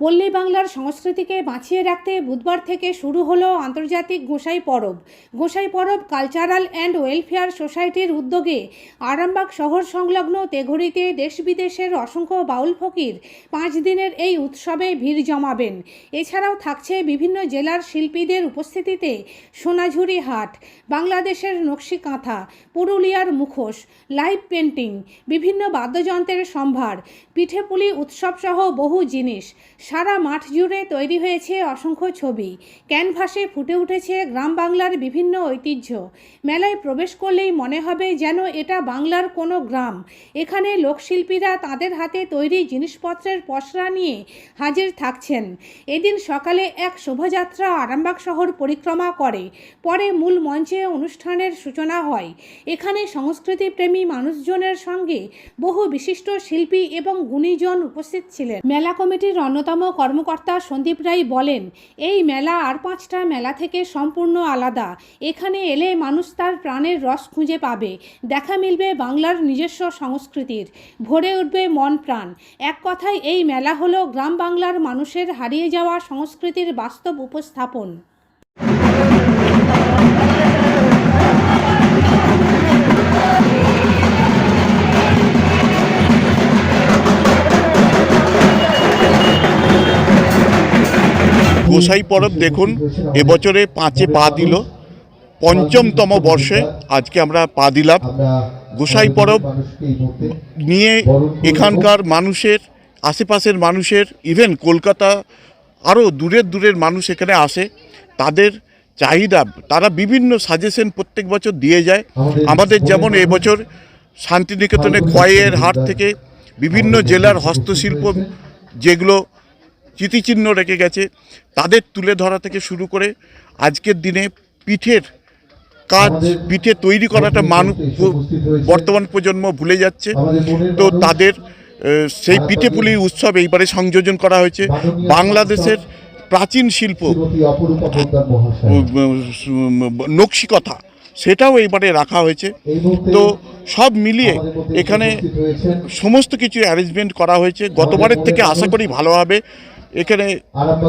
পল্লী বাংলার সংস্কৃতিকে বাঁচিয়ে রাখতে বুধবার থেকে শুরু হলো আন্তর্জাতিক গোসাই পরব। গোসাই পরব কালচারাল অ্যান্ড ওয়েলফেয়ার সোসাইটির উদ্যোগে আরামবাগ শহর সংলগ্ন তেঘড়িতে দেশ বিদেশের অসংখ্য বাউল ফকির পাঁচ দিনের এই উৎসবে ভিড় জমাবেন। এছাড়াও থাকছে বিভিন্ন জেলার শিল্পীদের উপস্থিতিতে সোনাঝুরি হাট, বাংলাদেশের নকশি কাঁথা, পুরুলিয়ার মুখোশ, লাইভ পেন্টিং, বিভিন্ন বাদ্যযন্ত্রের সম্ভার, পিঠেপুলি উৎসবসহ বহু জিনিস। সারা মাঠ জুড়ে তৈরি হয়েছে অসংখ্য ছবি। ক্যানভাসে ফুটে উঠেছে গ্রাম বাংলার বিভিন্ন ঐতিহ্য। মেলায় প্রবেশ করলেই মনে হবে যেন এটা বাংলার কোনো গ্রাম। এখানে লোকশিল্পীরা তাদের হাতে তৈরি জিনিসপত্রের পসরা নিয়ে হাজির থাকছেন। এদিন সকালে এক শোভাযাত্রা আরামবাগ শহর পরিক্রমা করে। পরে মূল মঞ্চে অনুষ্ঠানের সূচনা হয়। এখানে সংস্কৃতিপ্রেমী মানুষজনের সঙ্গে বহু বিশিষ্ট শিল্পী এবং গুণীজন উপস্থিত ছিলেন। মেলা কমিটির অন্যতম কর্মকর্তা সন্দীপ রায় বলেন, এই মেলা আর পাঁচটা মেলা থেকে সম্পূর্ণ আলাদা। এখানে এলে মানুষ তার প্রাণের রস খুঁজে পাবে। দেখা মিলবে বাংলার নিজস্ব সংস্কৃতির। ভরে উঠবে মন প্রাণ। এক কথায় এই মেলা হলো গ্রাম বাংলার মানুষের হারিয়ে যাওয়া সংস্কৃতির বাস্তব উপস্থাপন। গোসাই পরব দেখুন, এবছরে পাঁচে পা দিল। পঞ্চমতম বর্ষে আজকে আমরা পা দিলাম। গোসাই পরব নিয়ে এখানকার মানুষের, আশেপাশের মানুষের ইভেন কলকাতা আরও দূরের দূরের মানুষ এখানে আসে, তাদের চাহিদা, তারা বিভিন্ন সাজেশন প্রত্যেক বছর দিয়ে যায়। আমাদের যেমন এবছর শান্তিনিকেতনে খয়ের হাট থেকে বিভিন্ন জেলার হস্তশিল্প যেগুলো স্মৃতিচিহ্ন রেখে গেছে তাদের তুলে ধরা থেকে শুরু করে আজকের দিনে পিঠের কাজ পিঠে তৈরি করাটা মানুষ বর্তমান প্রজন্ম ভুলে যাচ্ছে। তো তাদের সেই পিঠে পুলি উৎসব এইবারে সংযোজন করা হয়েছে। বাংলাদেশের প্রাচীন শিল্প নকশিকথা সেটাও এইবারে রাখা হয়েছে। তো সব মিলিয়ে এখানে সমস্ত কিছু অ্যারেঞ্জমেন্ট করা হয়েছে। গতবারের থেকে আশা করি ভালো হবে। এখানে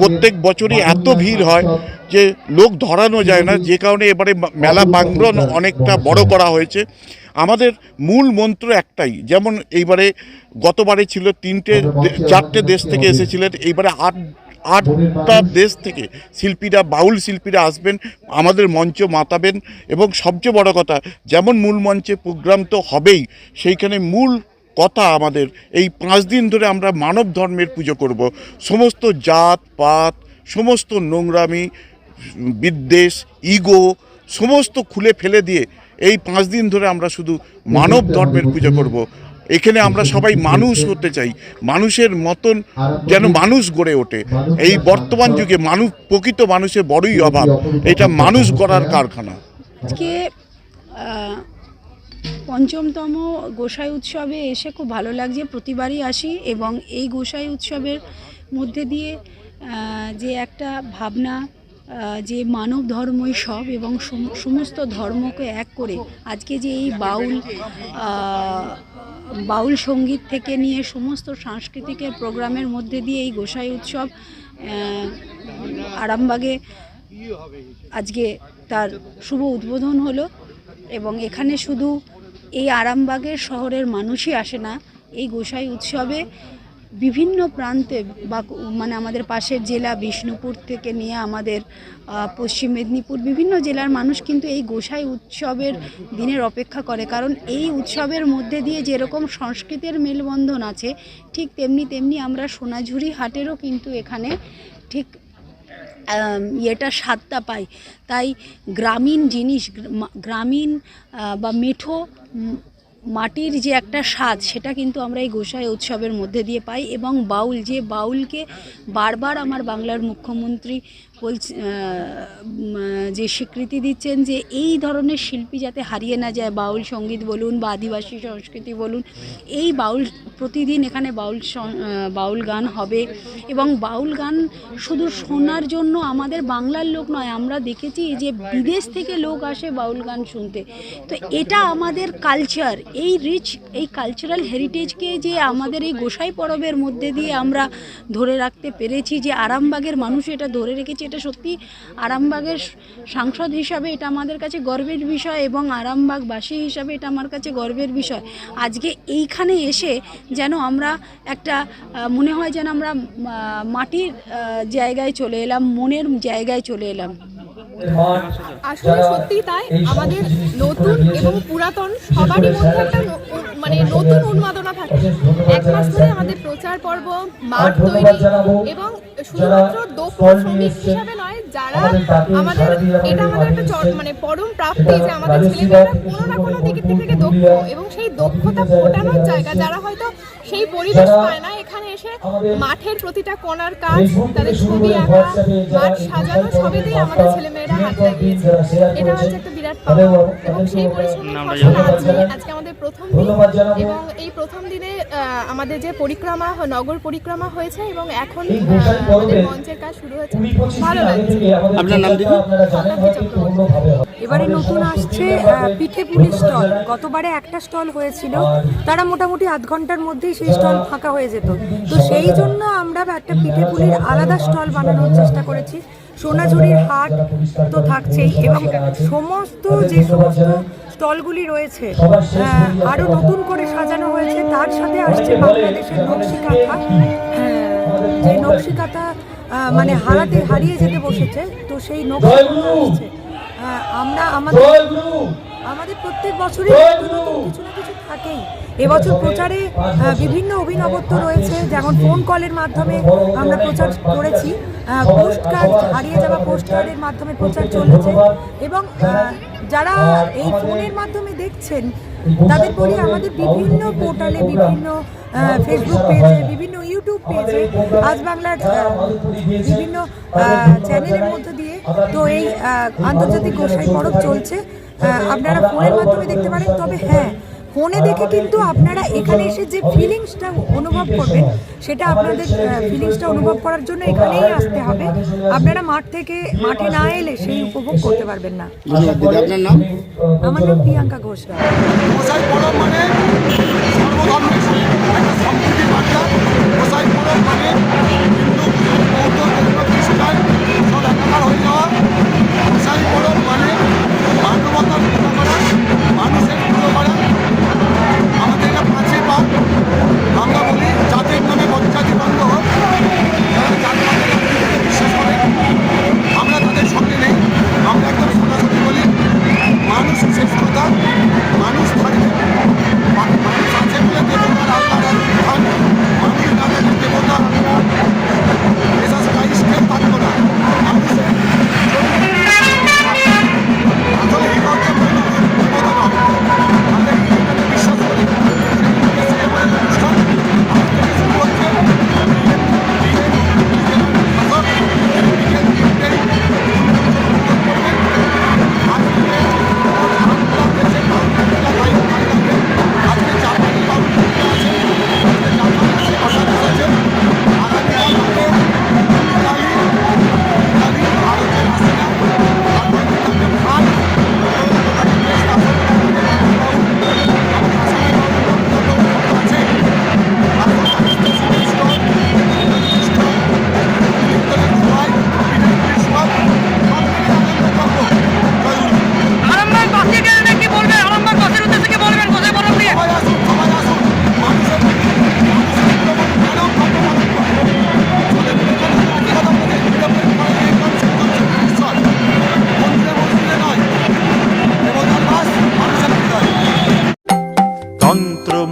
প্রত্যেক বছরই এত ভিড় হয় যে লোক ধরানো যায় না। যে কারণে এবারে মেলা প্রাঙ্গণ অনেকটা বড় করা হয়েছে। আমাদের মূল মন্ত্র একটাই যেমন এইবারে গতবারে ছিল তিনটে চারটে দেশ থেকে এসেছিলেন। এইবারে আট আটটা দেশ থেকে শিল্পীরা বাউল শিল্পীরা আসবেন আমাদের মঞ্চ মাতাবেন। এবং সবচেয়ে বড় কথা যেমন মূল মঞ্চে প্রোগ্রাম তো হবেই সেইখানে মূল কথা আমাদের। এই পাঁচ দিন ধরে আমরা মানব ধর্মের পুজো করব। সমস্ত জাত, পাত, সমস্ত নোংরামি, বিদ্বেষ, ইগো, সমস্ত খুলে ফেলে দিয়ে এই পাঁচ দিন ধরে আমরা শুধু মানব ধর্মের পুজো করব। এখানে আমরা সবাই মানুষ হতে চাই। মানুষের মতন যেন মানুষ গড়ে ওঠে। এই বর্তমান যুগে মানুষ, প্রকৃত মানুষের বড়ই অভাব। এটা মানুষ গড়ার কারখানা। আজকে পঞ্চমতম গোসাই উৎসবে এসে খুব ভালো লাগছে, প্রতিবারই আসি এবং এই গোসাই উৎসবের মধ্যে দিয়ে যে একটা ভাবনা যে মানব ধর্মই সব এবং সমস্ত ধর্মকে এক করে আজকে যে এই বাউল বাউল সংগীত থেকে নিয়ে সমস্ত সাংস্কৃতিকের প্রোগ্রামের মধ্যে দিয়ে এই গোসাই উৎসব আরামবাগে আজকে তার শুভ উদ্বোধন হলো এবং এখানে শুধু এই আরামবাগের শহরের মানুষই আসে না। এই গোসাই উৎসবে বিভিন্ন প্রান্তে বা মানে আমাদের পাশের জেলা বিষ্ণুপুর থেকে নিয়ে আমাদের পশ্চিম মেদিনীপুর বিভিন্ন জেলার মানুষ কিন্তু এই গোসাই উৎসবের দিনের অপেক্ষা করে। কারণ এই উৎসবের মধ্যে দিয়ে যেরকম সংস্কৃতির মেলবন্ধন আছে, ঠিক তেমনি তেমনি আমরা সোনাঝুরি হাটেরও কিন্তু এখানে ঠিক ইয়েটা স্বাদটা পাই। তাই গ্রামীণ জিনিস গ্রামীণ বা মেঠো মাটির যে একটা স্বাদ, সেটা কিন্তু আমরা এই গোসাই উৎসবের মধ্যে দিয়ে পাই এবং বাউল, যে বাউলকে বারবার আমার বাংলার মুখ্যমন্ত্রী বলছে যে স্বীকৃতি দিচ্ছেন যে এই ধরনের শিল্পী যাতে হারিয়ে না যায়, বাউল সংগীত বলুন বা আদিবাসী সংস্কৃতি বলুন, এই বাউল প্রতিদিন এখানে বাউল বাউল গান হবে এবং বাউল গান শুধু শোনার জন্য আমাদের বাংলার লোক নয়, আমরা দেখেছি যে বিদেশ থেকে লোক আসে বাউল গান শুনতে। তো এটা আমাদের কালচার এই রিচ এই কালচারাল হেরিটেজকে যে আমাদের এই গোসাই পরবের মধ্যে দিয়ে আমরা ধরে রাখতে পেরেছি যে আরামবাগের মানুষ এটা ধরে রেখেছে এটা সত্যি আরামবাগের সাংসদ হিসাবে এটা আমাদের কাছে গর্বের বিষয় এবং আরামবাগবাসী হিসাবে এটা আমার কাছে গর্বের বিষয়। আজকে এইখানে এসে যেন আমরা একটা মনে হয় যেন আমরা মাটির জায়গায় চলে এলাম, মনের জায়গায় চলে এলাম। আসলে সত্যি তাই, আমাদের নতুন এবং পুরাতন সবারই মধ্যে একটা মানে নতুন উন্মাদনা থাকে। এক মাস ধরে আমাদের প্রচার পর্ব, মাঠ তৈরি এবং শুধুমাত্র দক্ষ শ্রমিক হিসাবে নয় যারা আমাদের এটা আমাদের একটা মানে পরম প্রাপ্তি যে আমাদের ছেলেমেয়েরা কোনো না কোনো দিক থেকে দক্ষ এবং সেই দক্ষতা ফোটানোর জায়গা যারা হয়তো সেই পরিবেশ পায় না মাঠের প্রতিটা কোণার কাজ তাদের ছবি আঁকা মাঠ সাজানো সবেতেই আমাদের ছেলেমেয়েরা হাত লাগিয়েছে এটা হচ্ছে একটা বিরাট পাওয়া এবং সেই পরিশ্রমের আজকে আজকে আমাদের প্রথম দিন। এবং এই প্রথম দিনে আমাদের যে পরিক্রমা নগর পরিক্রমা হয়েছে এবং এখন আমাদের মঞ্চের কাজ শুরু হয়েছে। ভালো লাগছে। আপনার নাম দিদি এবারে নতুন আসছে পিঠে পুলি স্টল। গতবারে একটা স্টল হয়েছিল, তারা মোটামুটি আধ ঘণ্টার মধ্যেই সেই স্টল ফাঁকা হয়ে যেত। তো সেই জন্য আমরা একটা পিঠে পুলির আলাদা স্টল বানানোর চেষ্টা করেছি। সোনাঝুরির হাট তো থাকছেই এবং সমস্ত যে সমস্ত স্টলগুলি রয়েছে আরও নতুন করে সাজানো হয়েছে, তার সাথে আসছে বাংলাদেশের নকশিকাঁথা। যে নকশিকাঁথা মানে হারাতে, হারিয়ে যেতে বসেছে, তো সেই নকশিকাঁথা আসছে। আমরা আমাদের আমাদের প্রত্যেক বছরই কিছু না কিছু থাকেই। এবছর প্রচারে বিভিন্ন অভিনবত্ব রয়েছে যেমন ফোন কলের মাধ্যমে আমরা প্রচার করেছি। পোস্ট কার্ড হারিয়ে যাওয়া পোস্ট কার্ডের মাধ্যমে প্রচার চলেছে। এবং যারা এই ফোনের মাধ্যমে দেখছেন তাদের বলি আমাদের বিভিন্ন পোর্টালে বিভিন্ন ফেসবুক পেজে বিভিন্ন ইউটিউব পেজে আজ বাংলার বিভিন্ন চ্যানেলের মধ্য দিয়ে তো এই আন্তর্জাতিক গোসাই পরব চলছে। আপনারা ফোনের মাধ্যমে দেখতে পারেন। তবে হ্যাঁ ফোনে দেখে কিন্তু আপনারা এখানে এসে যে ফিলিংসটা অনুভব করবেন সেটা আপনাদের ফিলিংসটা অনুভব করার জন্য এখানেই আসতে হবে। আপনারা মাঠ থেকে মাঠে না এলে সেই উপভোগ করতে পারবেন না। আপনার নাম? আমার নাম প্রিয়াঙ্কা ঘোষ মানে